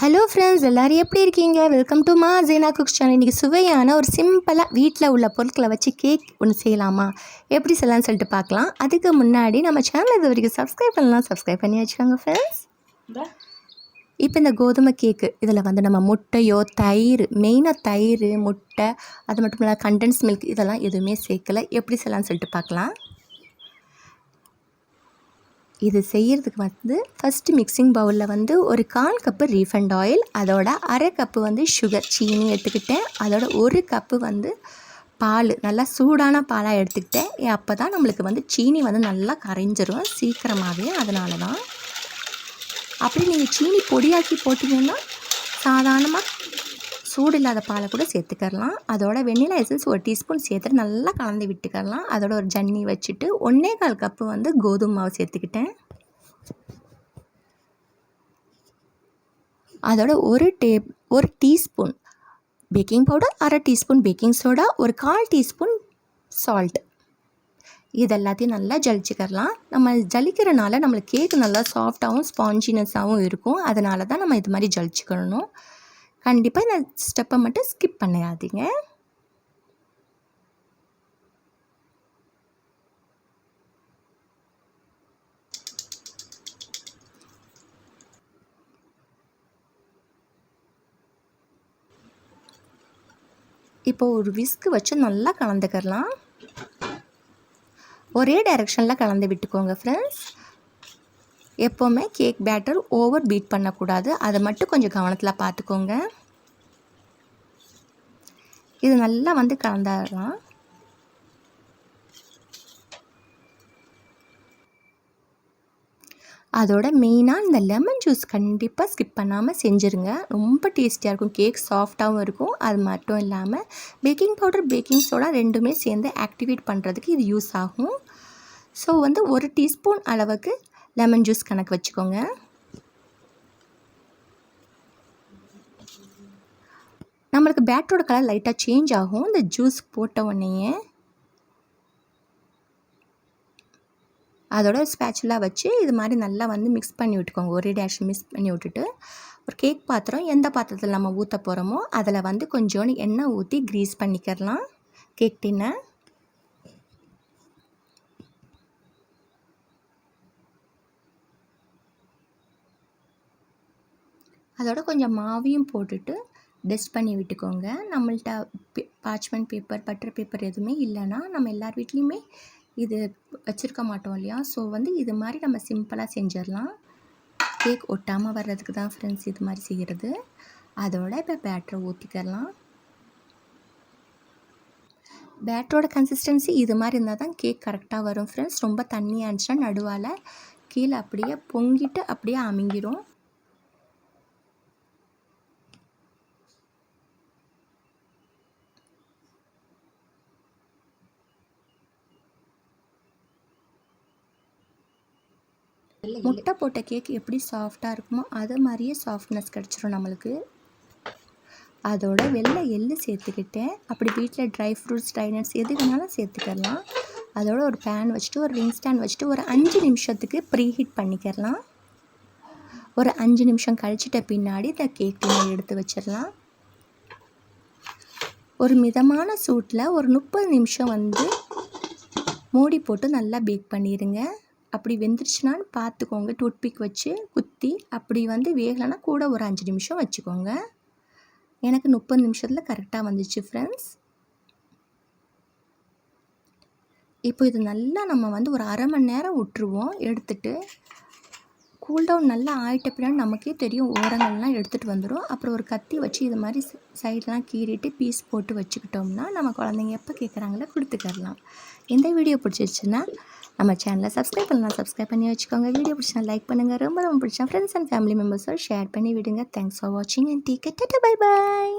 Hello friends எல்லோரும் எப்படி இருக்கீங்க? வெல்கம் டு மா ஜேனா குக்ஸ் சேனல் இன்றைக்கி சுவையான ஒரு சிம்பிளாக வீட்டில் உள்ள பொருட்களை வச்சு கேக் ஒன்று செய்யலாமா? எப்படி செய்யலாம்னு சொல்லிட்டு பார்க்கலாம். அதுக்கு முன்னாடி நம்ம சேனல் இது வரைக்கும் சப்ஸ்கிரைப் பண்ணலாம் சப்ஸ்கிரைப் பண்ணி வச்சுக்கோங்க ஃப்ரெண்ட்ஸ் இப்போ இந்த கோதுமை கேக்கு இதில் வந்து நம்ம முட்டையோ தயிர் மெயினாக தயிர் முட்டை அது மட்டும் இல்லாமல் கண்டென்ஸ் மில்க் இதெல்லாம் எதுவுமே சேர்க்கலை. எப்படி செய்யலாம்னு சொல்லிட்டு பார்க்கலாம். இது செய்கிறதுக்கு வந்து ஃபஸ்ட்டு மிக்சிங் பவுலில் வந்து ஒரு கால் கப்பு ரீஃபண்ட் ஆயில் அதோட அரை கப்பு வந்து சுகர் சீனி எடுத்துக்கிட்டேன். அதோட ஒரு கப்பு வந்து பால் நல்லா சூடான பாலாக எடுத்துக்கிட்டேன். அப்போ தான் நம்மளுக்கு வந்து சீனி வந்து நல்லா கரைஞ்சிரும் சீக்கிரமாகவே அதனால தான் அப்படி நீங்கள் சீனி பொடியாக்கி போட்டிங்கன்னா சாதாரணமாக சூடு இல்லாத பாலை கூட சேர்த்துக்கலாம் அதோட வெண்ணிலா எசன்ஸ் ஒரு டீஸ்பூன் சேர்த்துட்டு நல்லா கலந்து விட்டுக்கலாம் அதோட ஒரு ஜன்னி வச்சுட்டு ஒன்றே கால் கப்பு வந்து கோதுமை மாவு சேர்த்துக்கிட்டேன். அதோட ஒரு டே ஒரு டீஸ்பூன் பேக்கிங் பவுடர் அரை டீஸ்பூன் பேக்கிங் சோடா ஒரு கால் டீஸ்பூன் சால்ட் இது எல்லாத்தையும் நல்லா ஜலிச்சுக்கலாம் நம்ம ஜலிக்கிறனால நம்மளுக்கு கேக் நல்லா சாஃப்டாகவும் ஸ்பாஞ்சினஸாகவும் இருக்கும். அதனால தான் நம்ம இது மாதிரி ஜலிச்சுக்கணும். கண்டிப்பாக இந்த ஸ்டெப்பை மட்டும் ஸ்கிப் பண்ணாதீங்க. இப்போ ஒரு விஸ்க்கு வச்சு நல்லா கலந்துக்கிறலாம். ஒரே டைரெக்ஷனில் கலந்து விட்டுக்கோங்க ஃப்ரெண்ட்ஸ் எப்போவுமே கேக் பேட்டர் ஓவர் பீட் பண்ணக்கூடாது. அதை மட்டும் கொஞ்சம் கவனத்தில் பார்த்துக்கோங்க. இது நல்லா வந்து கலந்துடலாம் அதோட மெயினாக இந்த லெமன் ஜூஸ் கண்டிப்பாக ஸ்கிப் பண்ணாமல் செஞ்சுருங்க. ரொம்ப டேஸ்டியாக இருக்கும். கேக் சாஃப்டாகவும் இருக்கும். அது மட்டும் இல்லாமல் பேக்கிங் பவுடர் பேக்கிங் சோடா ரெண்டுமே சேர்ந்து ஆக்டிவேட் பண்ணுறதுக்கு இது யூஸ் ஆகும். ஸோ வந்து ஒரு டீஸ்பூன் அளவுக்கு லெமன் ஜூஸ் கணக்கு வச்சுக்கோங்க. நம்மளுக்கு பேட்டரோட கலர் லைட்டாக சேஞ்ச் ஆகும். இந்த ஜூஸ் போட்ட உடனேயே அதோட ஸ்பேச்சுலாக வச்சு இது மாதிரி நல்லா வந்து மிக்ஸ் பண்ணி விட்டுக்கோங்க. ஒரே டேஷ் மிக்ஸ் பண்ணி விட்டுட்டு ஒரு கேக் பாத்திரம் எந்த பாத்திரத்தில் நம்ம ஊற்ற போகிறோமோ அதில் வந்து கொஞ்சோண்டு எண்ணெய் ஊற்றி க்ரீஸ் பண்ணிக்கிறலாம். கேக் டின்னை அதோட கொஞ்சம் மாவையும் போட்டுட்டு டஸ்ட் பண்ணி விட்டுக்கோங்க. நம்மள்ட்ட பார்ச்மெண்ட் பேப்பர் பட்டர் பேப்பர் எதுவுமே இல்லைன்னா நம்ம எல்லார் வீட்லேயுமே இது வச்சுருக்க மாட்டோம் இல்லையா? ஸோ வந்து இது மாதிரி நம்ம சிம்பிளாக செஞ்சிடலாம். கேக் ஒட்டாமல் வர்றதுக்கு தான் ஃப்ரெண்ட்ஸ் இது மாதிரி செய்கிறது அதோட இப்போ பேட்டரை ஊற்றிக்கலாம் பேட்டரோட கன்சிஸ்டன்சி இது மாதிரி இருந்தால் தான் கேக் கரெக்டாக வரும் ஃப்ரெண்ட்ஸ் ரொம்ப தண்ணியாக இருந்துச்சுன்னா நடுவால் கீழே அப்படியே பொங்கிட்டு அப்படியே அமுங்கிடும் முட்டை போட்ட கேக் எப்படி சாஃப்டாக இருக்குமோ அது மாதிரியே சாஃப்ட்னஸ் கிடச்சிரும் நம்மளுக்கு. அதோட வெள்ளை எள்ளு சேர்த்துக்கிட்டேன். அப்படி வீட்டில் ட்ரை ஃப்ரூட்ஸ் ட்ரை நட்ஸ் எது வேணாலும் சேர்த்துக்கலாம். அதோட ஒரு பேன் வச்சுட்டு ஒரு ரிங் ஸ்டாண்ட் வச்சுட்டு ஒரு அஞ்சு நிமிஷத்துக்கு ப்ரீ ஹீட் பண்ணிக்கிறலாம் ஒரு அஞ்சு நிமிஷம் கழிச்சிட்ட பின்னாடி இந்த கேக் எடுத்து வச்சிடலாம். ஒரு மிதமான சூட்டில் ஒரு முப்பது நிமிஷம் வந்து மூடி போட்டு நல்லா பேக் பண்ணிடுங்க அப்படி வெந்துருச்சுனான்னு பார்த்துக்கோங்க. டூத்பிக் வச்சு குத்தி அப்படி வந்து வேகலைன்னா கூட ஒரு அஞ்சு நிமிஷம் வச்சுக்கோங்க. எனக்கு முப்பது நிமிஷத்தில் கரெக்டாக வந்துச்சு ஃப்ரெண்ட்ஸ் இப்போ இது நல்லா நம்ம வந்து ஒரு அரை மணி நேரம் விட்டுருவோம். எடுத்துட்டு கூல்டவுன் நல்லா ஆகிட்ட பின்னாடி நமக்கே தெரியும் ஓரங்கள்லாம் எடுத்துகிட்டு வந்துடும் அப்புறம் ஒரு கத்தி வச்சு இது மாதிரி சைட்லாம் கீறிட்டு பீஸ் போட்டு வச்சுக்கிட்டோம்னா நம்ம குழந்தைங்க எப்போ கேட்குறாங்களோ கொடுத்துக்கரலாம் இந்த வீடியோ பிடிச்சிருச்சுன்னா நம்ம சேனலை சப்ஸ்கிரைப் பண்ணலாம். சப்ஸ்கிரைப் பண்ணி வச்சுக்கோங்க. வீடியோ பிடிச்சா லைக் பண்ணுங்கள் ரொம்ப ரொம்ப பிடிச்சா ஃப்ரெண்ட்ஸ் அண்ட் ஃபேமிலி மெம்பர்ஸோடு ஷேர் பண்ணி விடுங்க. தேங்க்ஸ் ஃபார் வாட்சிங் அண்ட் டீ கெட்டு பை பாய்